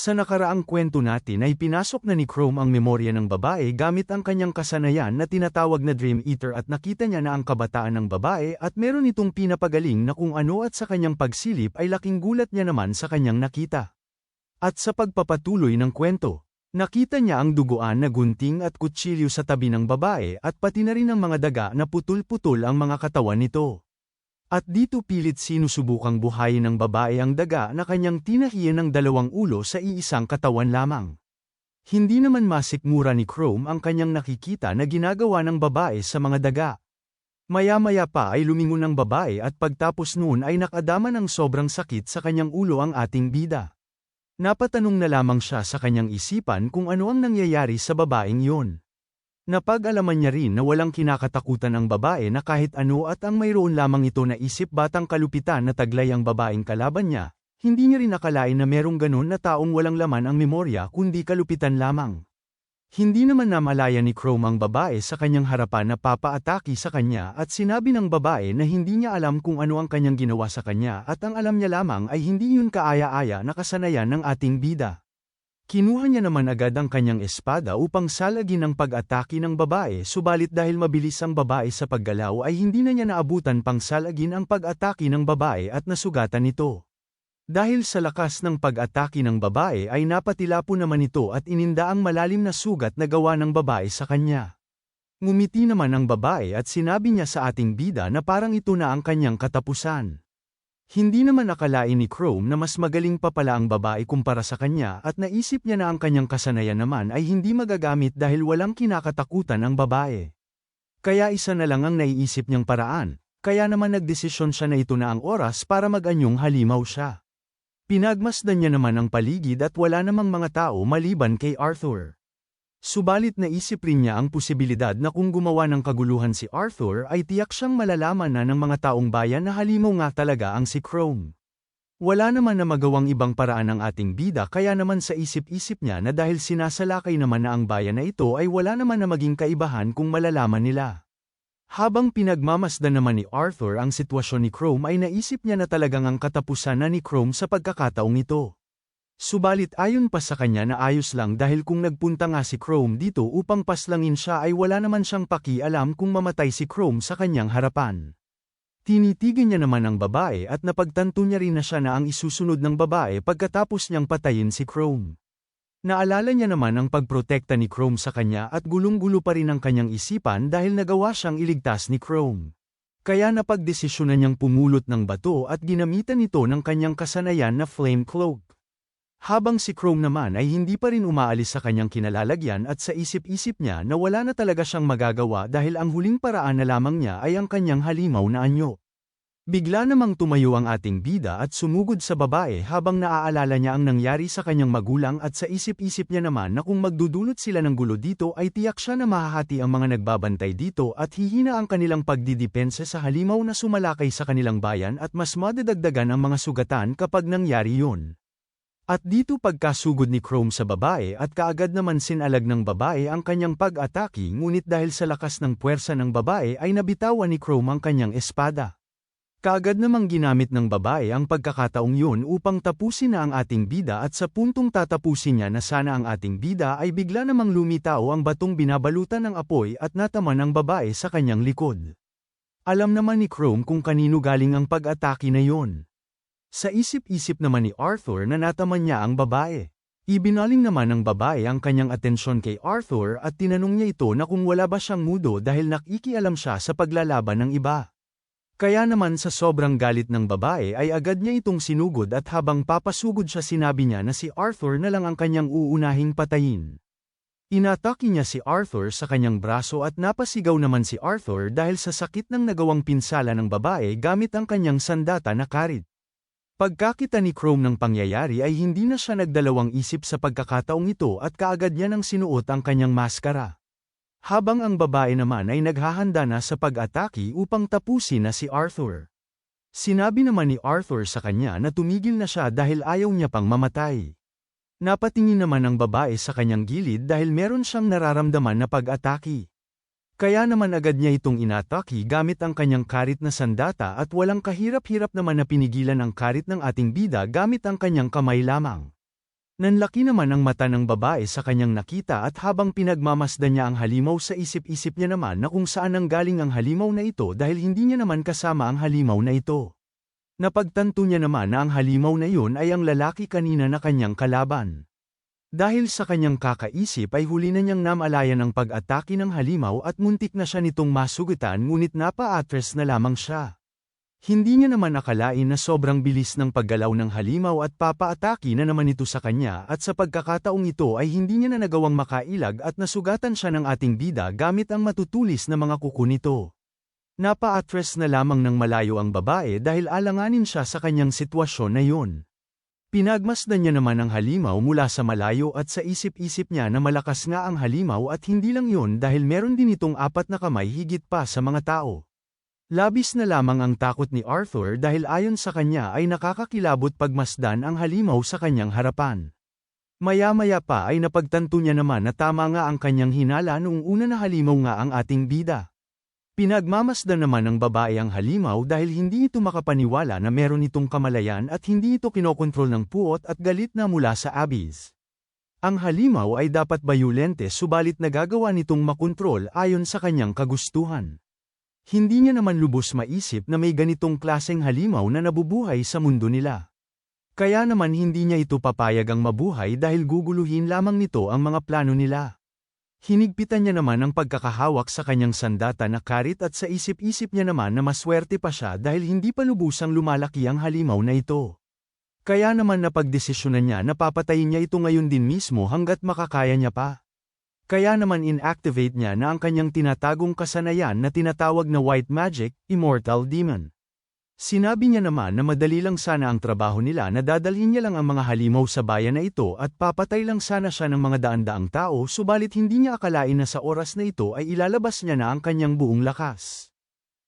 Sa nakaraang kwento natin ay pinasok na ni Chrome ang memorya ng babae gamit ang kanyang kasanayan na tinatawag na Dream Eater at nakita niya na ang kabataan ng babae at meron itong pinapagaling na kung ano at sa kanyang pagsilip ay laking gulat niya naman sa kanyang nakita. At sa pagpapatuloy ng kwento, nakita niya ang duguan na gunting at kutsilyo sa tabi ng babae at pati na rin ang mga daga na putol-putol ang mga katawan nito. At dito pilit sinusubukang buhayin ng babae ang daga na kanyang tinahiyan ng dalawang ulo sa iisang katawan lamang. Hindi naman masikmura ni Chrome ang kanyang nakikita na ginagawa ng babae sa mga daga. Maya-maya pa ay lumingon ang babae at pagtapos noon ay nakadama ng sobrang sakit sa kanyang ulo ang ating bida. Napatanong na lamang siya sa kanyang isipan kung ano ang nangyayari sa babaeng yun. Napag-alaman niya rin na walang kinakatakutan ang babae na kahit ano at ang mayroon lamang ito na isip batang kalupitan na taglay ang babaeng kalaban niya, hindi niya rin nakalain na merong ganon na taong walang laman ang memorya kundi kalupitan lamang. Hindi naman namalaya ni Chrome ang babae sa kanyang harapan na papaataki sa kanya at sinabi ng babae na hindi niya alam kung ano ang kanyang ginawa sa kanya at ang alam niya lamang ay hindi yun kaaya-aya na kasanayan ng ating bida. Kinuha niya naman agad ang kanyang espada upang salagin ang pag-atake ng babae subalit dahil mabilis ang babae sa paggalaw ay hindi na niya naabutan pang salagin ang pag-atake ng babae at nasugatan ito. Dahil sa lakas ng pag-atake ng babae ay napatilapo naman ito at ininda ang malalim na sugat na gawa ng babae sa kanya. Ngumiti naman ang babae at sinabi niya sa ating bida na parang ito na ang kanyang katapusan. Hindi naman akalain ni Chrome na mas magaling pa pala ang babae kumpara sa kanya at naisip niya na ang kanyang kasanayan naman ay hindi magagamit dahil walang kinakatakutan ang babae. Kaya isa na lang ang naiisip niyang paraan, kaya naman nagdesisyon siya na ito na ang oras para mag-anyong halimaw siya. Pinagmasdan niya naman ang paligid at wala namang mga tao maliban kay Arthur. Subalit naisip rin niya ang posibilidad na kung gumawa ng kaguluhan si Arthur ay tiyak siyang malalaman na ng mga taong bayan na halimaw nga talaga ang si Chrome. Wala naman na magawang ibang paraan ng ating bida kaya naman sa isip-isip niya na dahil sinasalakay naman na ang bayan na ito ay wala naman na maging kaibahan kung malalaman nila. Habang pinagmamasdan naman ni Arthur ang sitwasyon ni Chrome ay naisip niya na talagang ang katapusan na ni Chrome sa pagkakataong ito. Subalit ayon pa sa kanya na ayos lang dahil kung nagpunta nga si Chrome dito upang paslangin siya ay wala naman siyang pakialam kung mamatay si Chrome sa kanyang harapan. Tinitigan niya naman ang babae at napagtanto niya rin na siya na ang isusunod ng babae pagkatapos niyang patayin si Chrome. Naalala niya naman ang pagprotekta ni Chrome sa kanya at gulong-gulo pa rin ang kanyang isipan dahil nagawa siyang iligtas ni Chrome. Kaya napagdesisyonan niyang pumulot ng bato at ginamitan ito ng kanyang kasanayan na flame cloak. Habang si Chrome naman ay hindi pa rin umaalis sa kanyang kinalalagyan at sa isip-isip niya na wala na talaga siyang magagawa dahil ang huling paraan na lamang niya ay ang kanyang halimaw na anyo. Bigla namang tumayo ang ating bida at sumugod sa babae habang naaalala niya ang nangyari sa kanyang magulang at sa isip-isip niya naman na kung magdudulot sila ng gulo dito ay tiyak siya na mahahati ang mga nagbabantay dito at hihina ang kanilang pagdidepensa sa halimaw na sumalakay sa kanilang bayan at mas madadagdagan ang mga sugatan kapag nangyari yun. At dito pagkasugod ni Chrome sa babae at kaagad naman sinalag ng babae ang kanyang pag-atake ngunit dahil sa lakas ng puwersa ng babae ay nabitawan ni Chrome ang kanyang espada. Kaagad namang ginamit ng babae ang pagkakataong yun upang tapusin na ang ating bida at sa puntong tatapusin niya na sana ang ating bida ay bigla namang lumitaw ang batong binabalutan ng apoy at nataman ng babae sa kanyang likod. Alam naman ni Chrome kung kanino galing ang pag-atake na yon. Sa isip-isip naman ni Arthur na nataman niya ang babae. Ibinaling naman ng babae ang kanyang atensyon kay Arthur at tinanong niya ito na kung wala ba siyang mudo dahil nakikialam siya sa paglalaban ng iba. Kaya naman sa sobrang galit ng babae ay agad niya itong sinugod at habang papasugod siya sinabi niya na si Arthur na lang ang kanyang uunahing patayin. Inatake niya si Arthur sa kanyang braso at napasigaw naman si Arthur dahil sa sakit ng nagawang pinsala ng babae gamit ang kanyang sandata na karit. Pagkakita ni Chrome ng pangyayari ay hindi na siya nagdalawang isip sa pagkakataong ito at kaagad niya nang sinuot ang kanyang maskara. Habang ang babae naman ay naghahanda na sa pag-atake upang tapusin na si Arthur. Sinabi naman ni Arthur sa kanya na tumigil na siya dahil ayaw niya pang mamatay. Napatingin naman ang babae sa kanyang gilid dahil meron siyang nararamdaman na pag-atake. Kaya naman agad niya itong inataki gamit ang kanyang karit na sandata at walang kahirap-hirap naman na pinigilan ang karit ng ating bida gamit ang kanyang kamay lamang. Nanlaki naman ang mata ng babae sa kanyang nakita at habang pinagmamasdan niya ang halimaw sa isip-isip niya naman na kung saan ang galing ang halimaw na ito dahil hindi niya naman kasama ang halimaw na ito. Napagtanto niya naman na ang halimaw na iyon ay ang lalaki kanina na kanyang kalaban. Dahil sa kanyang kakaisip ay huli na niyang namalayan ang pag-atake ng halimaw at muntik na siya nitong masugutan ngunit napa-atres na lamang siya. Hindi niya naman akalain na sobrang bilis ng paggalaw ng halimaw at papaataki na naman ito sa kanya at sa pagkakataong ito ay hindi niya na nagawang makailag at nasugatan siya ng ating bida gamit ang matutulis na mga kuko nito. Napa-atres na lamang ng malayo ang babae dahil alanganin siya sa kanyang sitwasyon na yun. Pinagmasdan niya naman ang halimaw mula sa malayo at sa isip-isip niya na malakas nga ang halimaw at hindi lang yun dahil meron din itong apat na kamay higit pa sa mga tao. Labis na lamang ang takot ni Arthur dahil ayon sa kanya ay nakakakilabot pagmasdan ang halimaw sa kanyang harapan. Maya-maya pa ay napagtanto niya naman na tama nga ang kanyang hinala noong una na halimaw nga ang ating bida. Pinagmamasdan naman ng babae ang halimaw dahil hindi ito makapaniwala na meron itong kamalayan at hindi ito kinokontrol ng puot at galit na mula sa abyss. Ang halimaw ay dapat bayulente subalit nagagawa nitong makontrol ayon sa kanyang kagustuhan. Hindi niya naman lubos maisip na may ganitong klaseng halimaw na nabubuhay sa mundo nila. Kaya naman hindi niya ito papayag ang mabuhay dahil guguluhin lamang nito ang mga plano nila. Hinigpitan niya naman ang pagkakahawak sa kanyang sandata na karit at sa isip-isip niya naman na maswerte pa siya dahil hindi pa lubusang lumalaki ang halimaw na ito. Kaya naman napagdesisyonan niya na papatayin niya ito ngayon din mismo hanggat makakaya niya pa. Kaya naman inactivate niya na ang kanyang tinatagong kasanayan na tinatawag na white magic, immortal demon. Sinabi niya naman na madali lang sana ang trabaho nila na dadalhin niya lang ang mga halimaw sa bayan na ito at papatay lang sana siya ng mga daan-daang tao subalit hindi niya akalain na sa oras na ito ay ilalabas niya na ang kanyang buong lakas.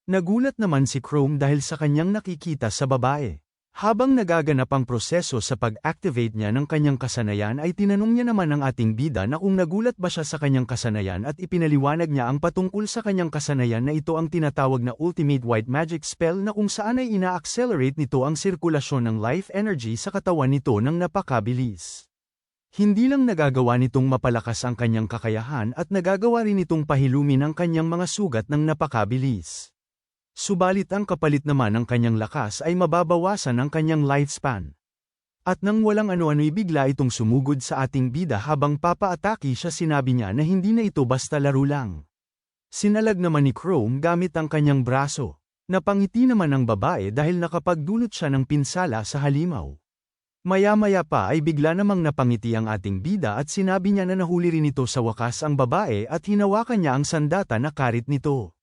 Nagulat naman si Chrome dahil sa kanyang nakikita sa babae. Habang nagaganap ang proseso sa pag-activate niya ng kanyang kasanayan ay tinanong niya naman ang ating bida na kung nagulat ba siya sa kanyang kasanayan at ipinaliwanag niya ang patungkol sa kanyang kasanayan na ito ang tinatawag na Ultimate White Magic Spell na kung saan ay ina-accelerate nito ang sirkulasyon ng life energy sa katawan nito ng napakabilis. Hindi lang nagagawa nitong mapalakas ang kanyang kakayahan at nagagawa rin itong pahilumin ang kanyang mga sugat ng napakabilis. Subalit ang kapalit naman ng kanyang lakas ay mababawasan ang kanyang lifespan. At nang walang ano-ano'y bigla itong sumugod sa ating bida habang papaataki siya sinabi niya na hindi na ito basta laro lang. Sinalag naman ni Chrome gamit ang kanyang braso. Napangiti naman ang babae dahil nakapagdulot siya ng pinsala sa halimaw. Maya-maya pa ay bigla namang napangiti ang ating bida at sinabi niya na nahuli rin ito sa wakas ang babae at hinawakan niya ang sandata na karit nito.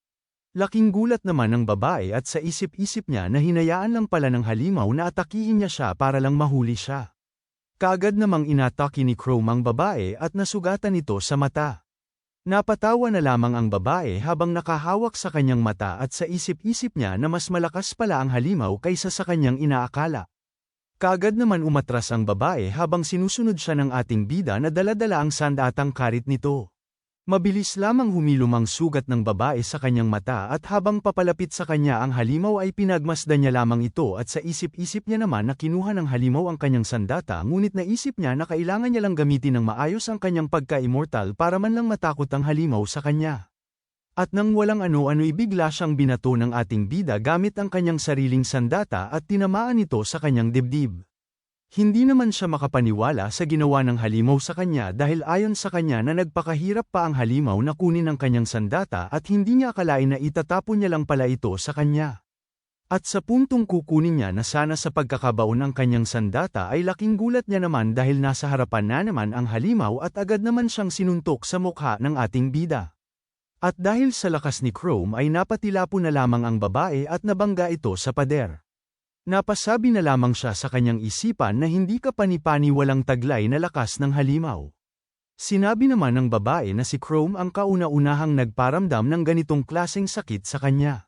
Laking gulat naman ng babae at sa isip-isip niya na hinayaan lang pala ng halimaw na atakihin niya siya para lang mahuli siya. Kagad namang inatake ni Chrome ang babae at nasugatan ito sa mata. Napatawa na lamang ang babae habang nakahawak sa kanyang mata at sa isip-isip niya na mas malakas pala ang halimaw kaysa sa kanyang inaakala. Kagad naman umatras ang babae habang sinusunod siya ng ating bida na daladala ang sandatang karit nito. Mabilis lamang humilom ang sugat ng babae sa kanyang mata at habang papalapit sa kanya ang halimaw ay pinagmasdan niya lamang ito at sa isip-isip niya naman na kinuha ng halimaw ang kanyang sandata ngunit naisip niya na kailangan niya lang gamitin ng maayos ang kanyang pagka-immortal para man lang matakot ang halimaw sa kanya. At nang walang ano-ano'y bigla siyang binato ng ating bida gamit ang kanyang sariling sandata at tinamaan ito sa kanyang dibdib. Hindi naman siya makapaniwala sa ginawa ng halimaw sa kanya dahil ayon sa kanya na nagpakahirap pa ang halimaw na kunin ang kanyang sandata at hindi niya akalain na itatapon niya lang pala ito sa kanya. At sa puntong kukunin niya na sana sa pagkakabaon ng kanyang sandata ay laking gulat niya naman dahil nasa harapan na naman ang halimaw at agad naman siyang sinuntok sa mukha ng ating bida. At dahil sa lakas ni Chrome ay napatilapo na lamang ang babae at nabangga ito sa pader. Napasabi na lamang siya sa kanyang isipan na hindi ka panipani walang taglay na lakas ng halimaw. Sinabi naman ng babae na si Chrome ang kauna-unahang nagparamdam ng ganitong klaseng sakit sa kanya.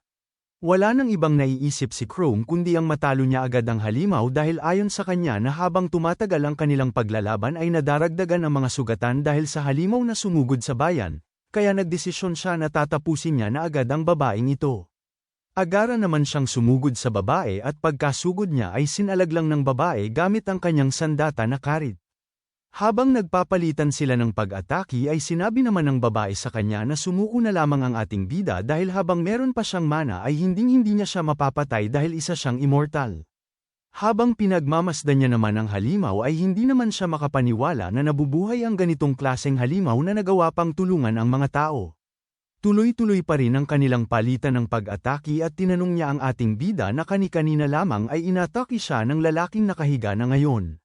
Wala nang ibang naiisip si Chrome kundi ang matalo niya agad ang halimaw dahil ayon sa kanya na habang tumatagal ang kanilang paglalaban ay nadaragdagan ang mga sugatan dahil sa halimaw na sumugod sa bayan, kaya nagdesisyon siya na tatapusin niya na agad ang babaeng ito. Agara naman siyang sumugod sa babae at pagkasugod niya ay sinalag lang ng babae gamit ang kanyang sandata na karit. Habang nagpapalitan sila ng pag-atake ay sinabi naman ng babae sa kanya na sumuko na lamang ang ating bida dahil habang meron pa siyang mana ay hinding-hindi niya siya mapapatay dahil isa siyang immortal. Habang pinagmamasdan niya naman ang halimaw ay hindi naman siya makapaniwala na nabubuhay ang ganitong klaseng halimaw na nagawa pang tulungan ang mga tao. Tuloy-tuloy pa rin ang kanilang palitan ng pag-atake at tinanong niya ang ating bida na kani-kanina lamang ay inatake siya ng lalaking nakahiga na ngayon.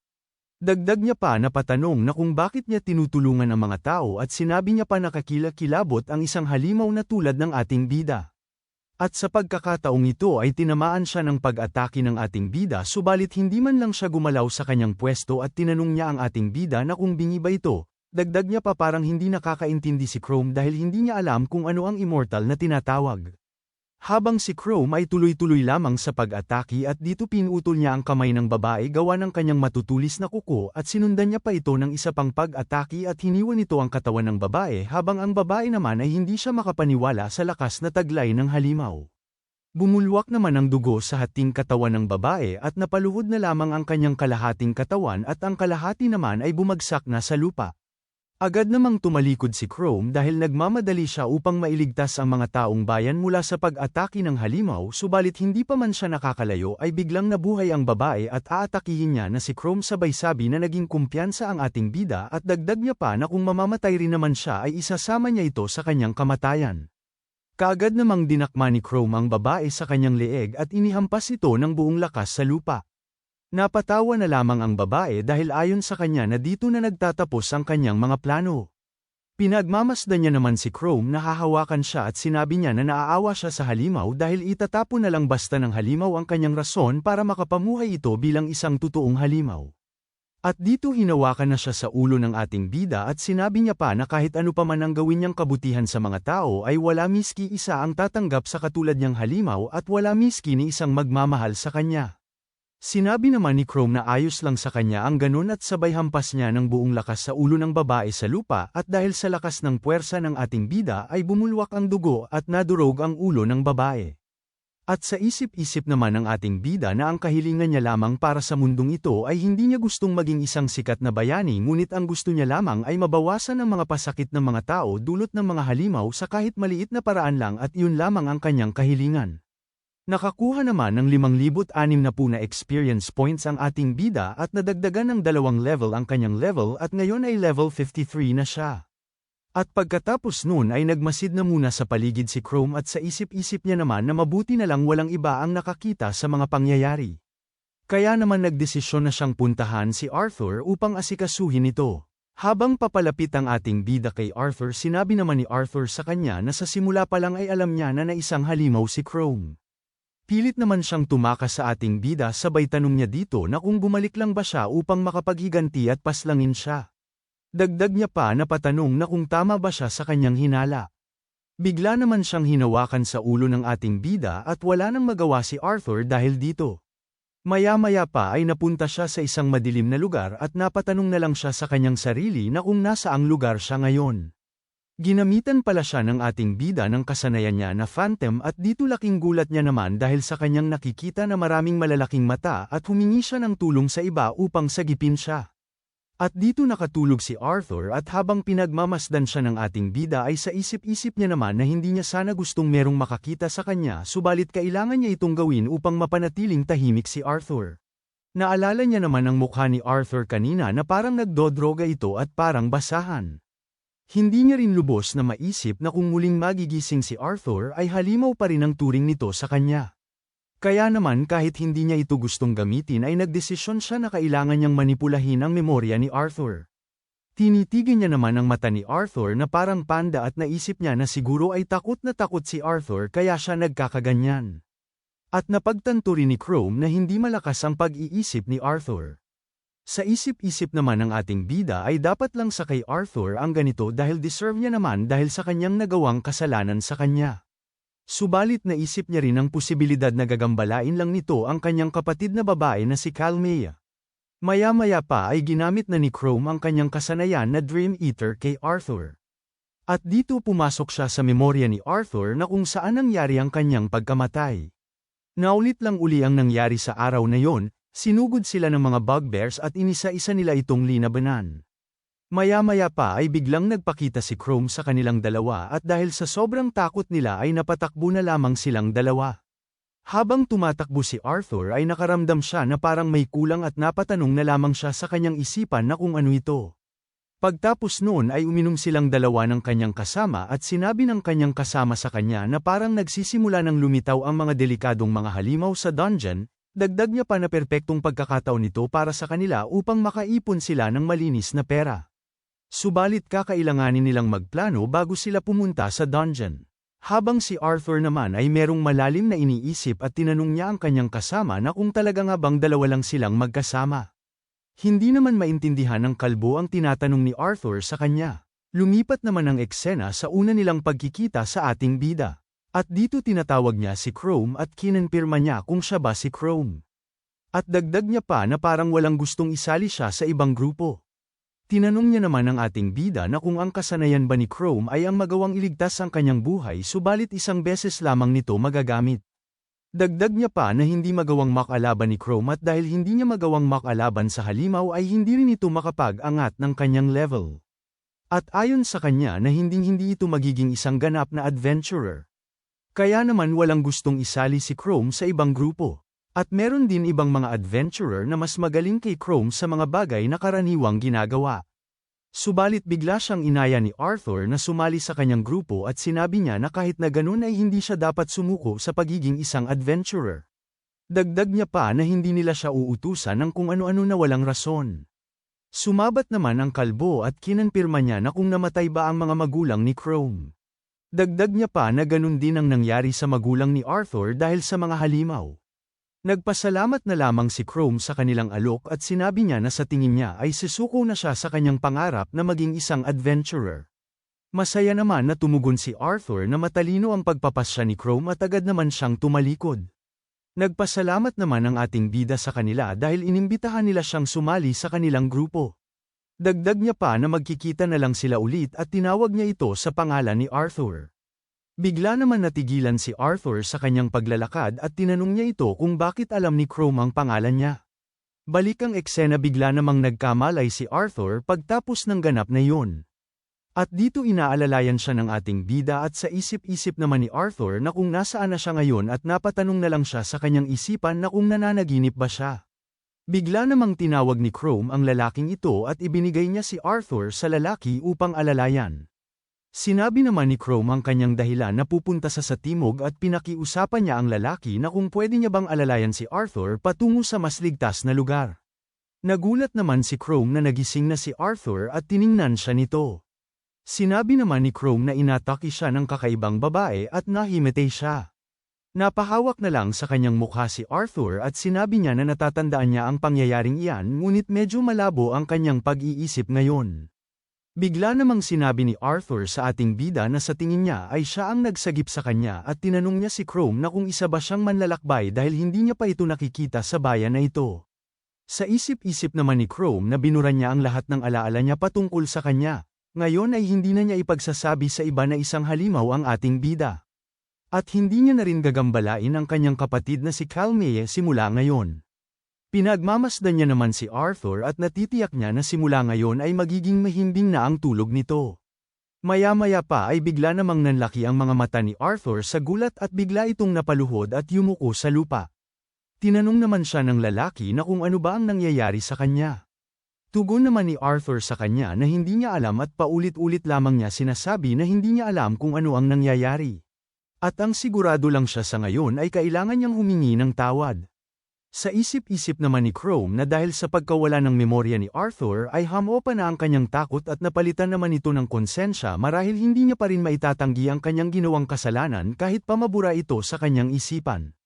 Dagdag niya pa na patanong na kung bakit niya tinutulungan ang mga tao at sinabi niya pa nakakilakilabot ang isang halimaw na tulad ng ating bida. At sa pagkakataong ito ay tinamaan siya ng pag-atake ng ating bida subalit hindi man lang siya gumalaw sa kanyang pwesto at tinanong niya ang ating bida na kung bingi ba ito, dagdag niya pa parang hindi nakakaintindi si Chrome dahil hindi niya alam kung ano ang immortal na tinatawag. Habang si Chrome ay tuloy-tuloy lamang sa pag-atake at dito pinutol niya ang kamay ng babae gawa ng kanyang matutulis na kuko at sinundan niya pa ito ng isa pang pag-atake at hiniwan nito ang katawan ng babae habang ang babae naman ay hindi siya makapaniwala sa lakas na taglay ng halimaw. Bumulwak naman ang dugo sa hating katawan ng babae at napaluhod na lamang ang kanyang kalahating katawan at ang kalahati naman ay bumagsak na sa lupa. Agad namang tumalikod si Chrome dahil nagmamadali siya upang mailigtas ang mga taong bayan mula sa pag-atake ng halimaw subalit hindi pa man siya nakakalayo ay biglang nabuhay ang babae at aatakihin niya na si Chrome sabay sabi na naging kumpiyansa ang ating bida at dagdag niya pa na kung mamamatay rin naman siya ay isasama niya ito sa kanyang kamatayan. Kaagad namang dinakma ni Chrome ang babae sa kanyang leeg at inihampas ito ng buong lakas sa lupa. Napatawa na lamang ang babae dahil ayon sa kanya na dito na nagtatapos ang kanyang mga plano. Pinagmamasdan niya naman si Chrome na hahawakan siya at sinabi niya na naaawa siya sa halimaw dahil itatapo na lang basta ng halimaw ang kanyang rason para makapamuhay ito bilang isang totoong halimaw. At dito hinawakan na siya sa ulo ng ating bida at sinabi niya pa na kahit ano pa man ang gawin niyang kabutihan sa mga tao ay wala miski isa ang tatanggap sa katulad niyang halimaw at wala miski ni isang magmamahal sa kanya. Sinabi naman ni Chrome na ayos lang sa kanya ang ganun at sabay hampas niya ng buong lakas sa ulo ng babae sa lupa at dahil sa lakas ng puwersa ng ating bida ay bumulwak ang dugo at nadurog ang ulo ng babae. At sa isip-isip naman ng ating bida na ang kahilingan niya lamang para sa mundong ito ay hindi niya gustong maging isang sikat na bayani ngunit ang gusto niya lamang ay mabawasan ang mga pasakit ng mga tao dulot ng mga halimaw sa kahit maliit na paraan lang at yun lamang ang kanyang kahilingan. Nakakuha naman ng 5,060 na experience points ang ating bida at nadagdagan ng dalawang level ang kanyang level at ngayon ay level 53 na siya. At pagkatapos nun ay nagmasid na muna sa paligid si Chrome at sa isip-isip niya naman na mabuti na lang walang iba ang nakakita sa mga pangyayari. Kaya naman nagdesisyon na siyang puntahan si Arthur upang asikasuhin ito. Habang papalapit ang ating bida kay Arthur sinabi naman ni Arthur sa kanya na sa simula pa lang ay alam niya na na isang halimaw si Chrome. Pilit naman siyang tumakas sa ating bida sabay tanong niya dito na kung bumalik lang ba siya upang makapaghiganti at paslangin siya. Dagdag niya pa na patanong na kung tama ba siya sa kanyang hinala. Bigla naman siyang hinawakan sa ulo ng ating bida at wala nang magawa si Arthur dahil dito. Maya-maya pa ay napunta siya sa isang madilim na lugar at napatanong na lang siya sa kanyang sarili na kung nasaang lugar siya ngayon. Ginamitan pala siya ng ating bida ng kasanayan niya na phantom at dito laking gulat niya naman dahil sa kanyang nakikita na maraming malalaking mata at humingi siya ng tulong sa iba upang sagipin siya. At dito nakatulog si Arthur at habang pinagmamasdan siya ng ating bida ay sa isip-isip niya naman na hindi niya sana gustong merong makakita sa kanya subalit kailangan niya itong gawin upang mapanatiling tahimik si Arthur. Naalala niya naman ang mukha ni Arthur kanina na parang nagdodroga ito at parang basahan. Hindi niya rin lubos na maisip na kung muling magigising si Arthur ay halimaw pa rin ang turing nito sa kanya. Kaya naman kahit hindi niya ito gustong gamitin ay nagdesisyon siya na kailangan niyang manipulahin ang memorya ni Arthur. Tinitigan niya naman ang mata ni Arthur na parang panda at naisip niya na siguro ay takot na takot si Arthur kaya siya nagkakaganyan. At napagtanto rin ni Chrome na hindi malakas ang pag-iisip ni Arthur. Sa isip-isip naman ng ating bida ay dapat lang sa kay Arthur ang ganito dahil deserve niya naman dahil sa kanyang nagawang kasalanan sa kanya. Subalit naisip niya rin ang posibilidad na gagambalain lang nito ang kanyang kapatid na babae na si Calmea. Maya-maya pa ay ginamit na ni Chrome ang kanyang kasanayan na Dream Eater kay Arthur. At dito pumasok siya sa memorya ni Arthur na kung saan nangyari ang kanyang pagkamatay. Naulit lang uli ang nangyari sa araw na yon, Sinugod sila ng mga bugbears at inisa-isa nila itong linabanan. Maya-maya pa ay biglang nagpakita si Chrome sa kanilang dalawa at dahil sa sobrang takot nila ay napatakbo na lamang silang dalawa. Habang tumatakbo si Arthur ay nakaramdam siya na parang may kulang at napatanong na lamang siya sa kanyang isipan na kung ano ito. Pagtapos noon ay uminom silang dalawa ng kanyang kasama at sinabi ng kanyang kasama sa kanya na parang nagsisimula ng lumitaw ang mga delikadong mga halimaw sa dungeon, dagdag niya pa na perpektong pagkakataon nito para sa kanila upang makaipon sila ng malinis na pera. Subalit kakailanganin nilang magplano bago sila pumunta sa dungeon. Habang si Arthur naman ay merong malalim na iniisip at tinanong niya ang kanyang kasama na kung talaga nga bang dalawa lang silang magkasama. Hindi naman maintindihan ng kalbo ang tinatanong ni Arthur sa kanya. Lumipat naman ang eksena sa una nilang pagkikita sa ating bida. At dito tinatawag niya si Chrome at kinonpirma niya kung siya ba si Chrome. At dagdag niya pa na parang walang gustong isali siya sa ibang grupo. Tinanong niya naman ang ating bida na kung ang kasanayan ba ni Chrome ay ang magawang iligtas ang kanyang buhay subalit isang beses lamang nito magagamit. Dagdag niya pa na hindi magawang makalaban ni Chrome at dahil hindi niya magawang makalaban sa halimaw ay hindi rin ito makapag-angat ng kanyang level. At ayon sa kanya na hinding-hindi ito magiging isang ganap na adventurer. Kaya naman walang gustong isali si Chrome sa ibang grupo. At meron din ibang mga adventurer na mas magaling kay Chrome sa mga bagay na karaniwang ginagawa. Subalit bigla siyang inaya ni Arthur na sumali sa kanyang grupo at sinabi niya na kahit na ganun ay hindi siya dapat sumuko sa pagiging isang adventurer. Dagdag niya pa na hindi nila siya uutusan ng kung ano-ano na walang rason. Sumabat naman ang kalbo at kinanpirma niya na kung namatay ba ang mga magulang ni Chrome. Dagdag niya pa na ganun din ang nangyari sa magulang ni Arthur dahil sa mga halimaw. Nagpasalamat na lamang si Chrome sa kanilang alok at sinabi niya na sa tingin niya ay sisuko na siya sa kanyang pangarap na maging isang adventurer. Masaya naman na tumugon si Arthur na matalino ang pagpapasya ni Chrome at agad naman siyang tumalikod. Nagpasalamat naman ang ating bida sa kanila dahil inimbitahan nila siyang sumali sa kanilang grupo. Dagdag niya pa na magkikita na lang sila ulit at tinawag niya ito sa pangalan ni Arthur. Bigla naman natigilan si Arthur sa kanyang paglalakad at tinanong niya ito kung bakit alam ni Chrome ang pangalan niya. Balik ang eksena bigla namang nagkamalay si Arthur pagtapos ng ganap na yun. At dito inaalalayan siya ng ating bida at sa isip-isip naman ni Arthur na kung nasaan na siya ngayon at napatanong na lang siya sa kanyang isipan na kung nananaginip ba siya. Bigla namang tinawag ni Chrome ang lalaking ito at ibinigay niya si Arthur sa lalaki upang alalayan. Sinabi naman ni Chrome ang kanyang dahilan na pupunta sa sa timog at pinakiusapan niya ang lalaki na kung pwede niya bang alalayan si Arthur patungo sa mas ligtas na lugar. Nagulat naman si Chrome na nagising na si Arthur at tiningnan siya nito. Sinabi naman ni Chrome na inatake siya ng kakaibang babae at nahimatay siya. Napahawak na lang sa kanyang mukha si Arthur at sinabi niya na natatandaan niya ang pangyayaring iyan ngunit medyo malabo ang kanyang pag-iisip ngayon. Bigla namang sinabi ni Arthur sa ating bida na sa tingin niya ay siya ang nagsagip sa kanya at tinanong niya si Chrome na kung isa ba siyang manlalakbay dahil hindi niya pa ito nakikita sa bayan na ito. Sa isip-isip naman ni Chrome na binura niya ang lahat ng alaala niya patungkol sa kanya, ngayon ay hindi na niya ipagsasabi sa iba na isang halimaw ang ating bida. At hindi niya na rin gagambalain ang kanyang kapatid na si Calmeye simula ngayon. Pinagmamasdan niya naman si Arthur at natitiyak niya na simula ngayon ay magiging mahimbing na ang tulog nito. Maya-maya pa ay bigla namang nanlaki ang mga mata ni Arthur sa gulat at bigla itong napaluhod at yumuko sa lupa. Tinanong naman siya ng lalaki na kung ano ba ang nangyayari sa kanya. Tugon naman ni Arthur sa kanya na hindi niya alam at paulit-ulit lamang niya sinasabi na hindi niya alam kung ano ang nangyayari. At ang sigurado lang siya sa ngayon ay kailangan niyang humingi ng tawad. Sa isip-isip naman ni Chrome na dahil sa pagkawala ng memorya ni Arthur ay hamo pa na ang kanyang takot at napalitan naman ito ng konsensya marahil hindi niya pa rin maitatanggi ang kanyang ginawang kasalanan kahit pamabura ito sa kanyang isipan.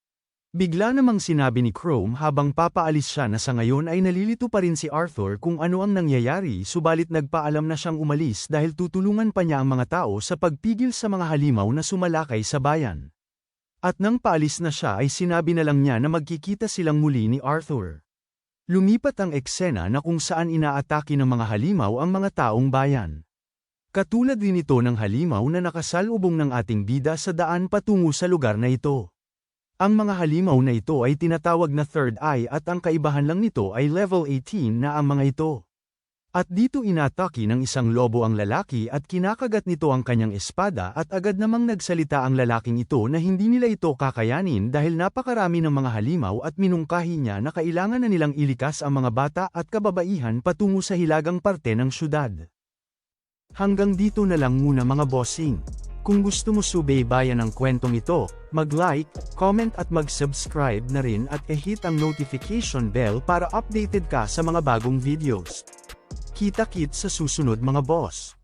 Bigla namang sinabi ni Chrome habang papaalis siya na sa ngayon ay nalilito pa rin si Arthur kung ano ang nangyayari subalit nagpaalam na siyang umalis dahil tutulungan pa niya ang mga tao sa pagpigil sa mga halimaw na sumalakay sa bayan. At nang paalis na siya ay sinabi na lang niya na magkikita silang muli ni Arthur. Lumipat ang eksena na kung saan inaatake ng mga halimaw ang mga taong bayan. Katulad din ito ng halimaw na nakasalubong ng ating bida sa daan patungo sa lugar na ito. Ang mga halimaw na ito ay tinatawag na third eye at ang kaibahan lang nito ay level 18 na ang mga ito. At dito inatake ng isang lobo ang lalaki at kinakagat nito ang kanyang espada at agad namang nagsalita ang lalaking ito na hindi nila ito kakayanin dahil napakarami ng mga halimaw at minungkahi niya na kailangan na nilang ilikas ang mga bata at kababaihan patungo sa hilagang parte ng syudad. Hanggang dito na lang muna mga bossing. Kung gusto mo subaybayan ang kwentong ito, mag-like, comment at mag-subscribe na rin at i-hit ang notification bell para updated ka sa mga bagong videos. Kita-kit sa susunod mga boss.